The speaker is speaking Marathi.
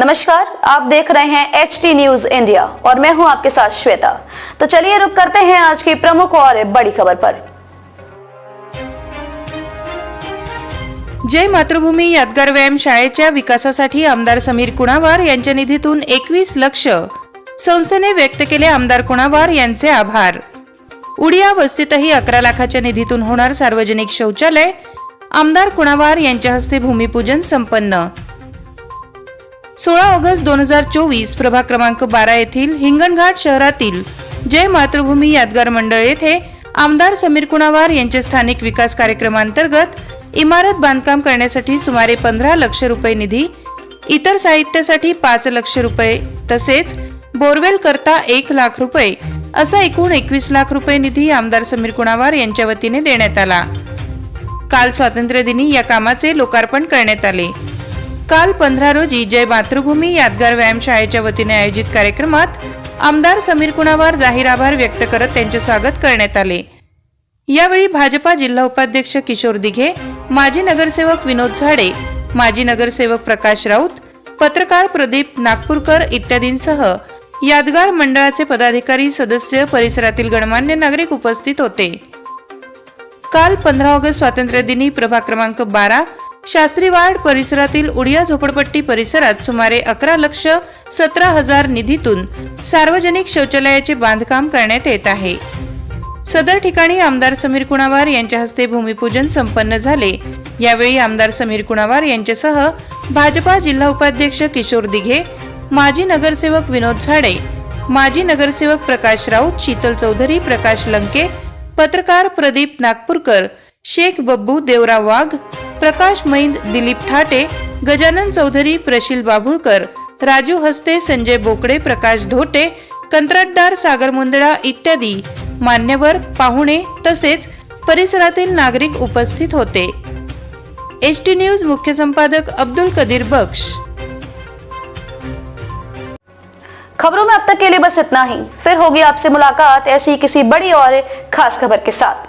नमस्कार आप देख रहे हैं एच टी न्यूज इंडिया और मैं हूं आपके साथ श्वेता। तो चलिए रुक करते हैं आज की प्रमुख और बड़ी खबर पर। जय मातृभूमी यादगार व्यायाम शाळेच्या विकासासाठी आमदार समीर कुणावार यांच्या निधीतून एकवीस लक्ष. संस्थेने व्यक्त केले आमदार कुणावार यांचे आभार. उडिया वस्तीतही अकरा लाखाच्या निधीतून होणार सार्वजनिक शौचालय. आमदार कुणावार यांच्या हस्ते भूमिपूजन संपन्न. सोळा ऑगस्ट दोन हजार चोवीस प्रभाग क्रमांक बारा येथील हिंगणघाट शहरातील जय मातृभूमी यादगार मंडळ येथे आमदार समीर कुणावार यांच्या स्थानिक विकास कार्यक्रमांतर्गत इमारत बांधकाम करण्यासाठी सुमारे पंधरा लक्ष रुपये निधी इतर साहित्यासाठी पाच लक्ष रुपये तसेच बोरवेल करता एक लाख रुपये असा एकूण एकवीस लाख रुपये निधी आमदार समीर कुणावार यांच्या वतीने देण्यात आला. काल स्वातंत्र्य दिनी या कामाचे लोकार्पण करण्यात आले. काल पंधरा रोजी जय मातृभूमी यादगार व्यायामशाळेच्या वतीने आयोजित कार्यक्रमात आमदार समीर कुणावार जाहीर आभार व्यक्त करत त्यांचे स्वागत करण्यात आले. यावेळी भाजपा जिल्हा उपाध्यक्ष किशोर दिघे माजी नगरसेवक विनोद झाडे माजी नगरसेवक प्रकाश राऊत पत्रकार प्रदीप नागपूरकर इत्यादींसह यादगार मंडळाचे पदाधिकारी सदस्य परिसरातील गणमान्य नागरिक उपस्थित होते. काल पंधरा ऑगस्ट स्वातंत्र्य दिनी प्रभाग क्रमांक बारा शास्त्रीवाड परिसरातील उडिया झोपडपट्टी परिसरात सुमारे अकरा लक्ष सतरा हजार निधीतून सार्वजनिक शौचालयाचे बांधकाम करण्यात येत आहे. सदर ठिकाणी आमदार समीर कुणावार यांच्या हस्ते भूमिपूजन संपन्न झाले. यावेळी आमदार समीर कुणावार यांच्यासह भाजपा जिल्हा उपाध्यक्ष किशोर दिघे माजी नगरसेवक विनोद झाडे माजी नगरसेवक प्रकाश राऊत शीतल चौधरी प्रकाश लंके पत्रकार प्रदीप नागपूरकर शेख बब्बू देवराव वाघ प्रकाश मैंद दिलीप ठाटे गजानन चौधरी प्रशील बाभुळकर राजू हस्ते संजय बोकडे प्रकाश धोटे कंत्राटदार सागर मुंदडा इत्यादी मान्यवर पाहुणे तसेच परिसरातील नागरिक उपस्थित होते. एच टी न्यूज मुख्य संपादक अब्दुल कदीर बख्श. खबरों में अब तक के लिए बस इतना ही। फिर होगी आपसे मुलाकात ऐसी किसी बड़ी और खास खबर के साथ।